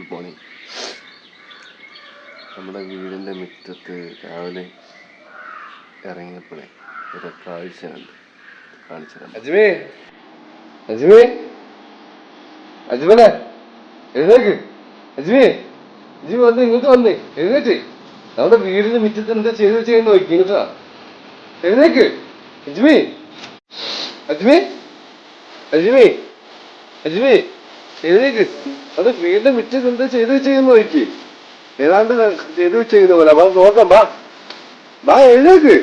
Good morning നമ്മുടെ വീടിന്റെ മുറ്റത്ത് രാവിലെ ഇറങ്ങിയപ്പോഴേ ഒരു കാഴ്ച കണ്ട്. അജ്മേ അജ്മേ അജ്മി വന്ന് എഴുന്നേറ്റ്. നമ്മുടെ വീടിന്റെ മുറ്റത്ത് എന്താ ചെയ്ത് വെച്ച് നോക്കി ഇങ്ങോട്ടാ എഴുന്നേക്ക്. അജ്മി അജ്മി അജ്മി അജ്മി. എഴുന്നേക്ക് അത് വീണ്ടും വിറ്റ് എന്താ ചെയ്ത് ചെയ്യുന്നു എനിക്ക് ഏതാണ്ട് ചെയ്ത് വെച്ചിരുന്ന പോലെ. അപ്പൊ നോക്കാം. ബാ. ബാ എഴുതേക്ക്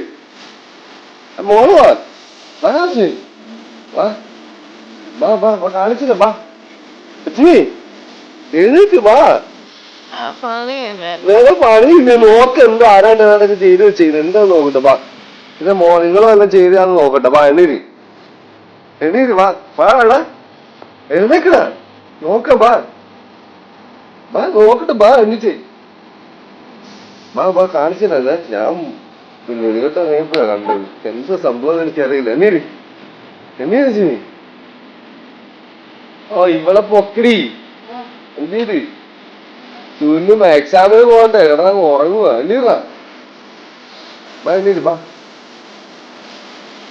മോൾ വാ. കാണിച്ചില്ല. വാ അജ്മി എഴുന്നേക്ക് വാ വേറെ പണിയില്ല? നോക്ക് എന്താ ആരാണ്ട് ഏതാണ്ടൊക്കെ ചെയ്ത് എന്താ നോക്കട്ടെ വാ ഇത് മോ നിങ്ങൾ വല്ലതും ചെയ്താന്ന് നോക്കട്ടെ. വാ. എണ്ണീര് എണ്ണീര് വാ. വാ എഴുതേക്കടാ നോക്ക ബാ. ബാ നോക്കട്ടെ ബാ എന്നിട്ട്. ബാ ബാ കാണിച്ചില്ല ഞാൻ പിന്നെ വെളിയോട്ട് ഇറങ്ങിയപ്പോഴാ കണ്ടത്. എന്താ സംഭവം എനിക്കറിയില്ല. എന്നീര് എന്നീ ചേച്ചി. ഓ ഇവളെ പൊക്കടി. എന്തീര് ചുന്നും എക്സാമിന് പോകണ്ടേ. എടാ ഉറങ്ങുക എന്നീറ ബാ എന്നീര് ബാ.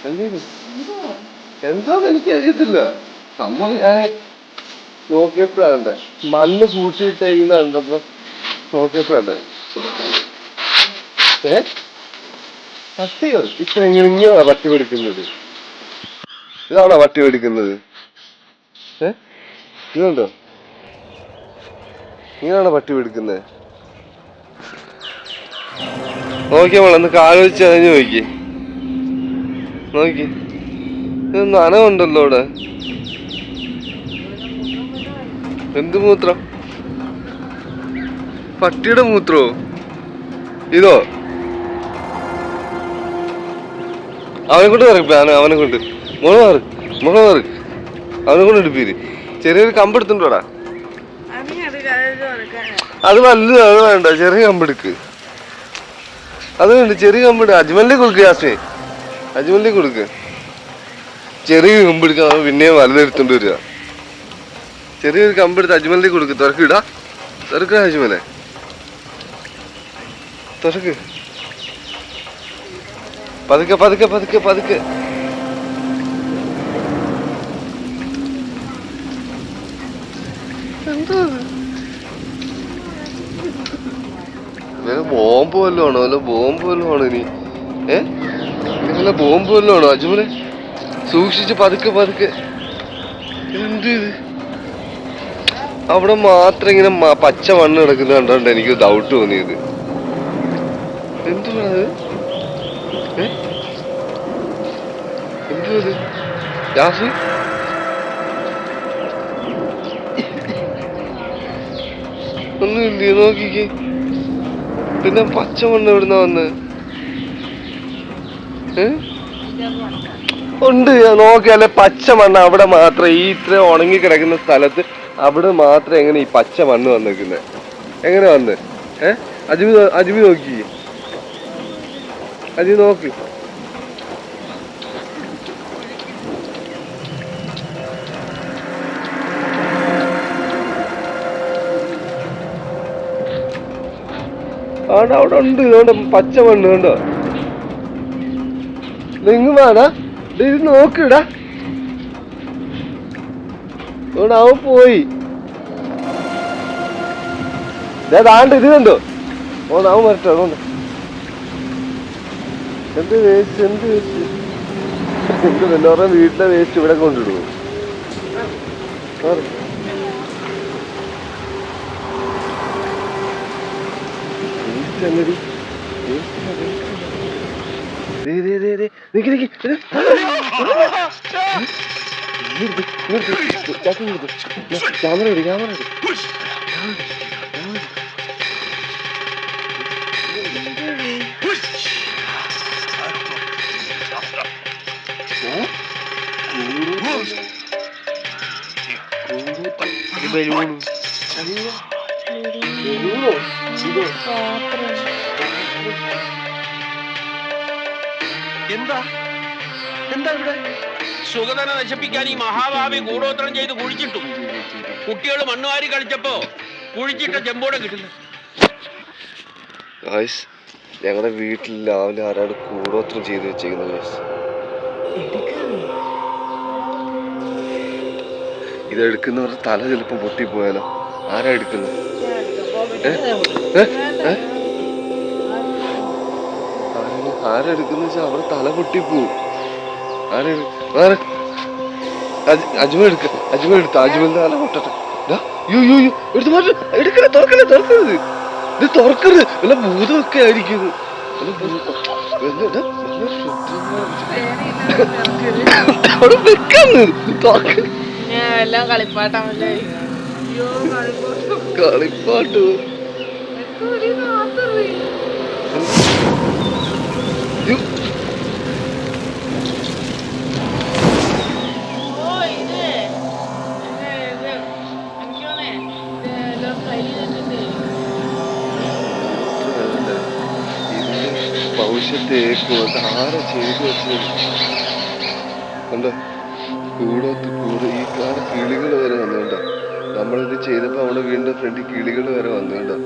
എന്തീര് എന്താന്ന് എനിക്ക് അറിയത്തില്ല സംഭവം ഞാൻ നോക്കിയപ്പോഴാണ് മണ്ണ് സൂക്ഷിച്ചിട്ടേക്കുന്ന കണ്ടപ്പോ നോക്കിയപ്പോഴാണ്. ഏ? പട്ടിയോ ഇങ്ങനെയാ പട്ടി പിടിക്കുന്നത്? ഇതാണോ പട്ടി പിടിക്കുന്നത്? ഏ? ഇതുണ്ടോ? ഇങ്ങനെയാണോ പട്ടി പിടിക്കുന്നത്? നോക്കിയ മോളെ കാൽ വെച്ച് അതിന് നോക്കി നോക്കി ഇത് നനവുണ്ടല്ലോ ഇവിടെ എന്ത് മൂത്ര? പട്ടിയുടെ മൂത്രോ? ഇതോ? അവനെ കൊണ്ട് പറയും അവനെ കൊണ്ട്. മുള മാറി മുള മാറി. അവനെ കൊണ്ട് എടുപ്പീര് ചെറിയൊരു കമ്പ് എടുത്തിട്ടുണ്ടോടാ? അത് വലുത് അത് വേണ്ട ചെറിയ കമ്പെടുക്ക് അത് വേണ്ട ചെറിയ കമ്പെടു അജ്മലിലേക്ക് കൊടുക്ക് ജാസ്മി അജ്മലിലേക്ക് കൊടുക്ക്. ചെറിയ കമ്പെടുക്കാൻ പിന്നെ വലുതെടുത്തോണ്ട് വരിക. ചെറിയൊരു കമ്പെടുത്ത് അജ്മലിലേക്ക് കൊടുക്ക്. തുറക്കിടാ. തുറക്ക അജ്മലെ. തുറക്ക്. പതുക്കെ പതുക്കെ പതുക്കെ പതുക്കെ. എന്താ ബോംബ് വല്ലതും ആണോ? അല്ല ബോംബ് വല്ലതും ആണോ ഇനി? ഏ? ഇനി വല്ല ബോംബ് വല്ലതും ആണോ? അജ്മലെ? സൂക്ഷിച്ച് പതുക്കെ പതുക്കെ. എന്ത് ഇത്? അവിടെ മാത്രം ഇങ്ങനെ പച്ച മണ്ണ് കിടക്കുന്ന കണ്ടോണ്ട് എനിക്ക് ഡൗട്ട് തോന്നിയത്. എന്തുവാ അത്? ഏ? എന്തുവാ ഇത് യാസി ഒന്നും ഇല്ലേ നോക്കിക്കേ. പിന്നെ പച്ചമണ്ണ് എവിടുന്ന വന്ന്? ഉണ്ട്. നോക്കിയാലേ പച്ച മണ്ണ് അവിടെ മാത്രം ഈ ഇത്ര ഉണങ്ങി കിടക്കുന്ന സ്ഥലത്ത് അവിടെ മാത്രം എങ്ങനെ ഈ പച്ച മണ്ണ് വന്നിരിക്കുന്നത് എങ്ങനെ വന്ന്? ഏ? അജിബി അജിമി നോക്കി. അജിമി നോക്ക്. അവിടെ അവിടെ ഉണ്ട്. ഇതുകൊണ്ട് പച്ച മണ്ണ് കണ്ടോ? നിങ്ങ വേണ? ഇത് നോക്കിടാ അതുകൊണ്ട് പോയി. ദേ താണ്ട് ഇത് കണ്ടോ? ഓ അവൻ വരട്ടെ എന്ത് വേസ്റ്റ് എന്ത് വേസ്റ്റ്? എന്ത് വീട്ടിലെ വേസ്റ്റ് ഇവിടെ കൊണ്ടിടുവോ? ദേ. നിക്ക്, നിക്ക്. ഇത്. നിർത്ത്. ഞാൻ ക്യാമറ എടു ക്യാമറ എടു എന്താ എന്താ ഇവിടെ? സുഗതനെ നശിപ്പിക്കാൻ ഈ മഹാഭാവി കൂടോത്രം ചെയ്ത് കുഴിച്ചിട്ടു. കുട്ടികൾ മണ്ണുവാരി കളിച്ചപ്പോ കുഴിച്ചിട്ട ചെമ്പോടെ കിട്ടില്ല ഗായ്സ് ഞങ്ങളുടെ വീട്ടിൽ രാവിലെ ആരാണ് കൂടോത്രം ചെയ്ത് വെച്ചേക്കുന്നത് ഗായ്സ്? ഇത് എടുക്കുന്നവരുടെ തല ചിലപ്പോൾ പൊട്ടിപ്പോയാലോ? ആരാ എടുക്കുന്നത്? ആരെടുക്കുന്ന വെച്ചാൽ അവിടെ തല പൊട്ടിപ്പോവും. അജ്മൽ എടുക്ക അജ്മൽ എടുത്ത അജ്മലിന്റെ തല പൊട്ടട്ടെ ദാ, യ്യോ, യ്യോ, യ്യോ, എടുത്ത് മാറ്റ്. എടുക്കണേ തുറക്കണേ തുറക്കരുത്. ഇത് തുറക്കരുത്. വല്ല ഭൂതമൊക്കെ ആയിരിക്കും അവിടെ വെക്കാന്ന്. തുറക്ക. എല്ലാം കളിപ്പാട്ടാണല്ലേ കളിപ്പാട്ട്. ഭവിഷ്യത്തേക്കും ആരാ ചെയ്തു വെച്ചത് കണ്ടോ കൂടത്ത് കൂടെ ഈ കാട് കിളികൾ വരെ വന്നുകൊണ്ടോ നമ്മളിത് ചെയ്തപ്പോ അവിടെ വീണ്ടും ഫ്രണ്ടിൽ കിളികൾ വരെ വന്നുകൊണ്ടോ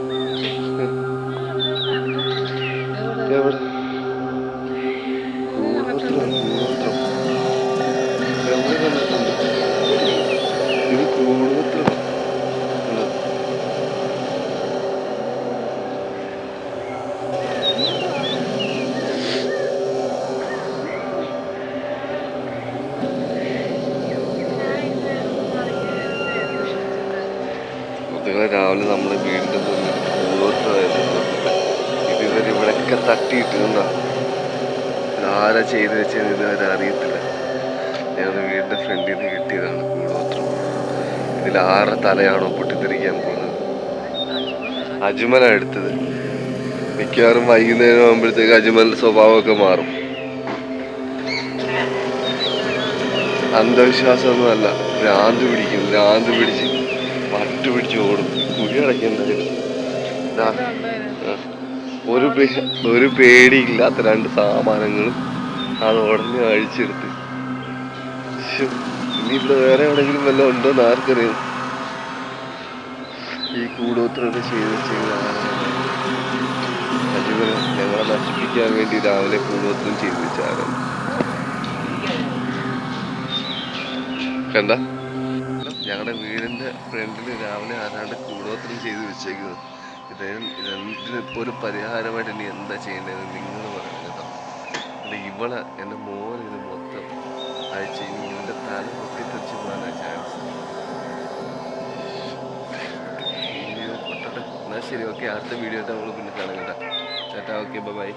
കുട്ടികളെ രാവിലെ നമ്മൾ വീണ്ടും മുന്നിൽ കൂടോത്രമായിരുന്നു ഇതുവരെ ഇവിടെയൊക്കെ തട്ടിയിട്ടുണ്ടോ ആരാ ചെയ്ത് വെച്ചെന്ന് ഇതുവരെ അറിയത്തില്ല. ഞാൻ വീടിന്റെ ഫ്രണ്ടിൽ നിന്ന് കിട്ടിയതാണ് കൂടോത്രം ഇതിൽ ആറ് തലയാണോ പൊട്ടിത്തെറിക്കാൻ പോകുന്നത്? അജ്മലാണ് എടുത്തത്. മിക്കവാറും വൈകുന്നേരം ആകുമ്പോഴത്തേക്ക് അജ്മൽ സ്വഭാവമൊക്കെ മാറും. അന്ധവിശ്വാസമൊന്നുമല്ല. ഭ്രാന്ത് പിടിക്കും ഭ്രാന്ത് പിടിച്ച്. വട്ട് പിടിച്ച് ഓടും. കുഴി അടയ്ക്കുന്നതിന് ഒരു ഒരു പേടിയില്ലാത്ത രണ്ട് സാമാനങ്ങളും അത് ഉടനെ അഴിച്ചെടുത്ത്. ഇനി ഇവിടെ വേറെ എവിടെയെങ്കിലും ഉണ്ടോ ഉണ്ടോന്ന് ആർക്കറിയാം. ഈ കൂടോത്രമൊക്കെ ചെയ്ത് ചെയ്ത് ഞങ്ങളെ നശിപ്പിക്കാൻ വേണ്ടി രാവിലെ കൂടോത്രം ചെയ്ത് വെച്ചാരാണ് കണ്ട? ഞങ്ങളുടെ വീടിന്റെ ഫ്രണ്ടിൽ രാവിലെ ആരാണ്ട് കൂടോത്രം ചെയ്ത് വെച്ചേക്കുന്നത് ഇത് ഇതെന്തിന് ഇപ്പൊ ഒരു പരിഹാരമായിട്ട് ഇനി എന്താ ചെയ്യേണ്ടത് നിങ്ങൾ പറയണം കേട്ടോ. അല്ല ഇവളെ എന്റെ മോൻ ഇത് മൊത്തം അയച്ച് ഇനി ഇവന്റെ തല പൊട്ടിത്തെറിച്ച് പോകാനാ ചാൻസ് വീഡിയോ പൊട്ടട്ടെ. എന്നാ ശരി ഓക്കെ അടുത്ത വീഡിയോ ആയിട്ട് നമ്മൾ പിന്നെ കാണാം കേട്ടോ. ചേട്ടാ ഓക്കെ ബൈ